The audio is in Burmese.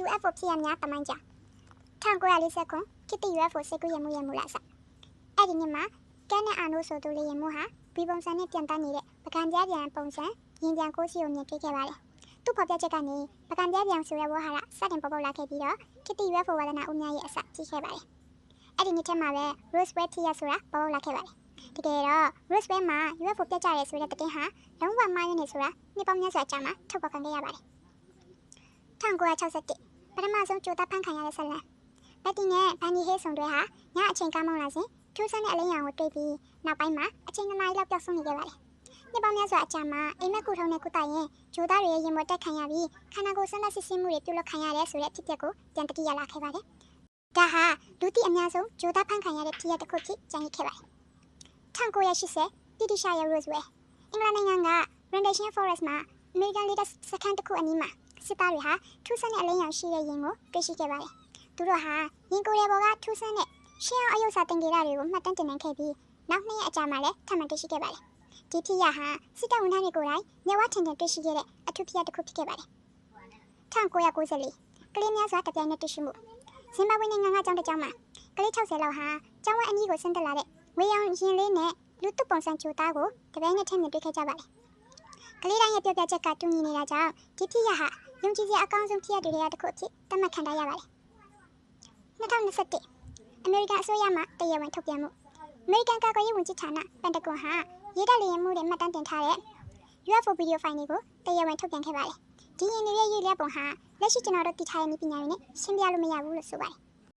UFO ဖြစ်ရများတမိုင်းကြောင်1940ခုခေတ်တ UFO စိတ်ကူးရမှုရမှုလားစအဲ့ဒီနှစ်မှာကန်းနဲ့အာနိုဆိုသူလေရင်မှုဟာဘီပုံစံနဲ့ပြန်တက်နေတဲ့ပကံပြားပြန်ပုံစံရင်ပြန်ကိုစီကိုမြင်တွေ့ခဲ့ပါတယ်သူ့ဖော်ပြချက်ကနေပကံပြားပြန်ဆိုတဲ့ဝါဟာရစတင်ပေါ်ပေါက်လာခဲ့ပြီးတော့ခေတ်တ UFO ဝါဒနာအုံများရဲ့အစကြီးခဲ့ပါတယ်အဲ့ဒီနှစ်ထဲမှာပဲ Roswell ထီရဆိုတာပေါ်ပေါက်လာခဲ့ပါတယ်တကယ်တော့ Roswell မှာ UFO ပြတ်ကျရဲဆိုတဲ့တဲ့ဟာလုံးဝမှားရနေဆိုတာနှစ်ပေါင်းများစွာကြာမှထုတ်ဖော်ခံခဲ့ရပါတယ်1961 ပထမဆုံးကြိုးသားဖန်ခံရတဲ့ဆက်လန်ဘက်တီနဲ့ဘန်နီဟေးဆောင်တွေဟာညအချိန်ကားမောင်းလာစဉ်ထူးဆန်းတဲ့အလင်းရောင်ကိုတွေ့ပြီးနောက်ပိုင်းမှာအချိန်နှစ်နာရီလောက်ပျောက်ဆုံးနေခဲ့ပါတယ်နှစ်ပေါင်းများစွာအကြာမှာအိမ်မက်ကူထုံးနဲ့ကုသရင်ဂျိုသားတွေရဲ့ရင်ပေါ်တက်ခံရပြီးခန္ဓာကိုယ်ဆက်လက်စစ်ဆေးမှုတွေပြုလုပ်ခံရတယ်ဆိုတဲ့အဖြစ်အပျက်ကိုပြန်တတိယလာခဲ့ပါတယ်ဒါဟာလူတိအများဆုံးဂျိုသားဖန်ခံရတဲ့ဖြစ်ရပ်တစ်ခုဖြစ်ကြံရခဲ့ပါတယ်1980တိတိရှာရဲ့ Roswell အင်္ဂလန်နိုင်ငံက Rendlesham Forest မှာ American Leader စခန်းတစ်ခုအနီးမှာ စစ်သားတွေဟာထူးဆန်းတဲ့အလင်းရောင်ရှိတဲ့ရင်ကိုတွေ့ရှိခဲ့ပါတယ်။သူတို့ဟာရင်ကိုယ်ရဲ့ဘော်ကထူးဆန်းတဲ့ရှင်းအောင်အယုတ်စာတင်ကြတာတွေကိုမှတ်တမ်းတင်နိုင်ခဲ့ပြီးနောက်နှစ်ရက်အကြာမှာလည်းထပ်မံတွေ့ရှိခဲ့ပါတယ်။ဒီဖြစ်ရဟာစစ်တပ်ဝန်ထမ်းတွေကိုယ်တိုင်မျက်ဝါးထင်ထင်တွေ့ရှိခဲ့တဲ့အထူးဖြစ်ရပ်တစ်ခုဖြစ်ခဲ့ပါတယ်။1994ကလေးများစွာတပြိုင်နက်တွေ့ရှိမှုဇင်ဘာဘွေနိုင်ငံကကျောင်းတစ်ကျောင်းမှာကလေး60လောက်ဟာကျောင်းဝဲအနီးကိုဆင်းသက်လာတဲ့ဝေယောင်ရင်လေးနဲ့လူတုပုံစံချိုသားကိုတပြိုင်နက်ထည့်မြင်တွေ့ခဲ့ကြပါတယ်။ကလေးတိုင်းရဲ့ပြောပြချက်ကတူညီနေတာကြောင့်ဒီဖြစ်ရဟာ ယုံကြည်စရာအကောင်းဆုံးဖြစ်ရတဲ့နေရာတစ်ခုအဖြစ်သတ်မှတ်ခံထားရပါတယ်။2021အမေရိကန်အစိုးရမှတရားဝင်ထုတ်ပြန်မှုအမေရိကန်ကာကွယ်ရေးဝန်ကြီးဌာနပန်တဂွန်ဟာရေးတပ်လျင်မှုတွေမှတ်တမ်းတင်ထားတဲ့ UFO ဗီဒီယိုဖိုင်တွေကိုတရားဝင်ထုတ်ပြန်ခဲ့ပါတယ်။ဒီရင်တွေရဲ့ရေးလျက်ပုံဟာလက်ရှိကျွန်တော်တို့တည်ထားတဲ့နည်းပညာတွေနဲ့ရှင်းပြလို့မရဘူးလို့ဆိုပါတယ်